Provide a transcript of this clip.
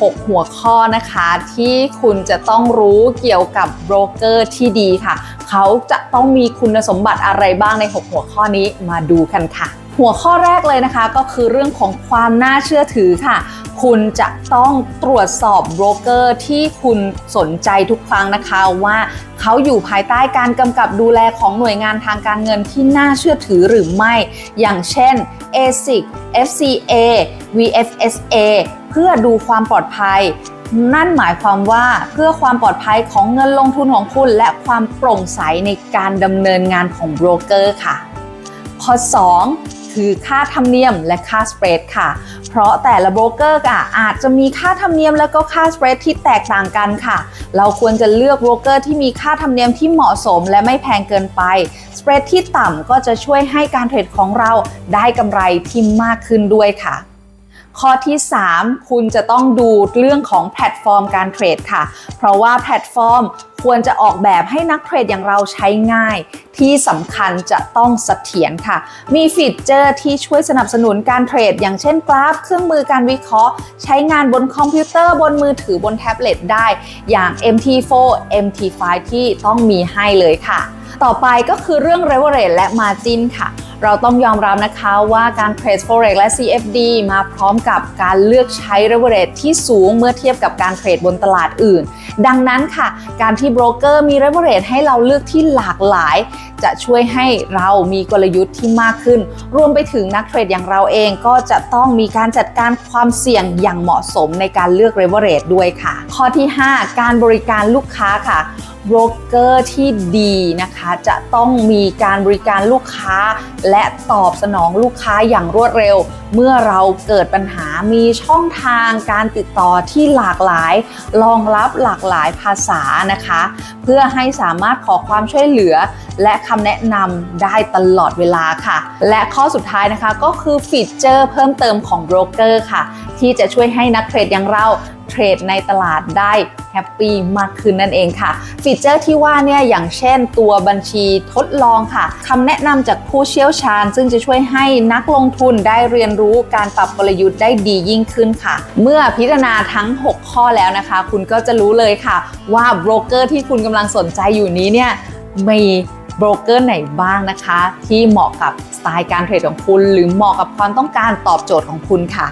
6 หัวข้อนะคะ ที่คุณจะต้องรู้เกี่ยวกับโบรกเกอร์ที่ดีค่ะ เขาจะต้องมีคุณสมบัติอะไรบ้างใน 6 หัวข้อนี้มาดูกันค่ะ หัวข้อแรกเลยนะคะก็คือเรื่องของความน่าเชื่อถือค่ะ คุณจะต้องตรวจสอบโบรกเกอร์ที่คุณสนใจทุกครั้งนะคะว่าเขาอยู่ภายใต้การกำกับดูแลของหน่วยงานทางการเงินที่น่าเชื่อถือหรือไม่ อย่างเช่น ASIC FCA VFSA เพื่อดูความปลอดภัย นั่นหมายความว่าเพื่อความปลอดภัยของเงินลงทุนของคุณ และความโปร่งใสในการดำเนินงานของโบรกเกอร์ค่ะ ข้อ 2 คือค่าธรรมเนียมและค่าสเปรดค่ะ เพราะแต่ละโบรกเกอร์อะอาจจะมีค่าธรรมเนียมและก็ค่าสเปรดที่แตกต่างกันค่ะ เราควรจะเลือกโบรกเกอร์ที่มีค่าธรรมเนียมที่เหมาะสมและไม่แพงเกินไปสเปรดที่ต่ำก็จะช่วยให้การเทรดของเราได้กำไรที่มากขึ้นด้วยค่ะ ข้อที่ 3 คุณจะต้องดูเรื่องของแพลตฟอร์มการเทรดค่ะ เพราะว่าแพลตฟอร์มควรจะออกแบบให้นักเทรดอย่างเราใช้ง่าย ที่สำคัญจะต้องเสถียรค่ะ มีฟีเจอร์ที่ช่วยสนับสนุนการเทรด อย่างเช่นกราฟ เครื่องมือการวิเคราะห์ ใช้งานบนคอมพิวเตอร์บนมือถือบนแท็บเล็ตได้ อย่าง MT4 MT5 ที่ต้องมีให้เลยค่ะ ต่อไปก็คือเรื่อง leverage และ margin ค่ะ เราต้องยอมรับนะคะว่าการเทรด forex และ CFD มาพร้อมกับการเลือกใช้ leverage ที่สูงเมื่อเทียบกับการเทรดบนตลาดอื่น ดังนั้นค่ะ การที่โบรกเกอร์มี leverage ให้เราเลือกที่หลากหลาย จะช่วยให้เรามีกลยุทธ์ที่มากขึ้น รวมไปถึงนักเทรดอย่างเราเองก็จะต้องมีการจัดการความเสี่ยงอย่างเหมาะสมในการเลือก leverage ด้วยค่ะ ข้อที่ 5 การบริการลูกค้าค่ะโบรกเกอร์ที่ดีนะคะ จะต้องมีการบริการลูกค้า และตอบสนองลูกค้าอย่างรวดเร็ว เมื่อเราเกิดปัญหามีช่องทางการติดต่อที่หลากหลายรองรับหลากหลายภาษานะคะ เพื่อให้สามารถขอความช่วยเหลือ และคำแนะนำได้ตลอดเวลาค่ะ และข้อสุดท้ายนะคะก็คือฟีเจอร์เพิ่มเติมของโบรกเกอร์ค่ะ ที่จะช่วยให้นักเทรดอย่างเรา เทรดในตลาดได้แฮปปี้มากขึ้นนั่นเองค่ะ ฟีเจอร์ที่ว่าเนี่ยอย่างเช่นตัวบัญชีทดลองค่ะคำแนะนำจากผู้เชี่ยวชาญ ซึ่งจะช่วยให้นักลงทุนได้เรียนรู้การปรับกลยุทธ์ได้ดียิ่งขึ้นค่ะ เมื่อพิจารณาทั้ง 6 ข้อแล้วนะคะ คุณก็จะรู้เลยค่ะ ว่าโบรกเกอร์ที่คุณกำลังสนใจอยู่นี้เนี่ยมีโบรกเกอร์ไหนบ้างนะคะ ที่เหมาะกับสไตล์การเทรดของคุณ หรือเหมาะกับความต้องการตอบโจทย์ของคุณค่ะ